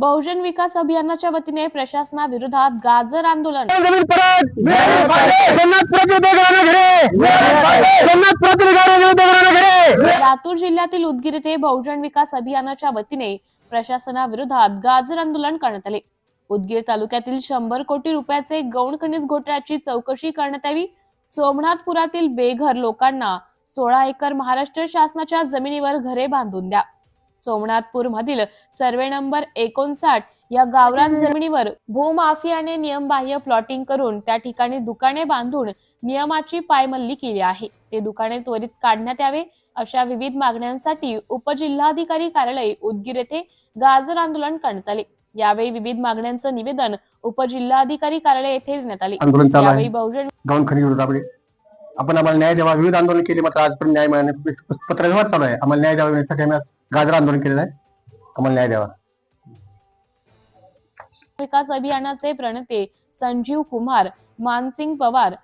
बहुजन विकास अभियानाच्या वतीने प्रशासनाविरोधात गाजर आंदोलन. लातूर जिल्ह्यातील उदगीर येथे बहुजन विकास अभियानाच्या वतीने प्रशासनाविरोधात गाजर आंदोलन करण्यात आले. उदगीर तालुक्यातील शंभर कोटी रुपयाचे गौण खनिज घोटाळ्याची चौकशी करण्यात यावी. सोमनाथपुरातील बेघर लोकांना सोळा एकर महाराष्ट्र शासनाच्या जमिनीवर घरे बांधून द्या. सोमनाथपूर मधील सर्वे नंबर एकोणसाठ या गावरान जमिनीवर भूमाफियाने नियमबाह्य प्लॉटिंग करून त्या ठिकाणी दुकाने बांधून नियमाची पायमल्ली केली आहे. ते दुकाने त्वरित काढण्यात यावे अशा विविध मागण्यांसाठी उपजिल्हाधिकारी कार्यालय उदगीर येथे गाजर आंदोलन करण्यात आले. यावेळी विविध मागण्यांचं निवेदन उपजिल्हाधिकारी कार्यालय येथे देण्यात आले. यावेळी बहुजन आपण आम्हाला न्याय द्यावा. विविध आंदोलन केले मात्र आजपर्यंत न्याय मिळाले पत्रव्यवहार चालू आहे. आम्हाला न्याय द्यावा गाजर आंदोलन केलेलं आहे. आम्हाला न्याय द्यावा. विकास अभियानाचे प्रणेते संजीव कुमार मानसिंग पवार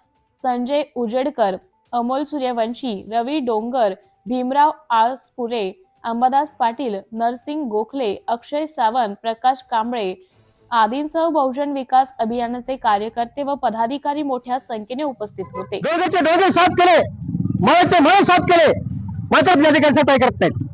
संजय उजेडकर अमोल सूर्यवंशी रवी डोंगर भीमराव आळसपुरे अंबादास पाटील नरसिंग गोखले अक्षय सावंत प्रकाश कांबळे आदींसह बहुजन विकास अभियानाचे कार्यकर्ते व पदाधिकारी मोठ्या संख्येने उपस्थित होते. दोघे साफ केले. मळाचे मळ साफ केले. मात्र करत नाहीत.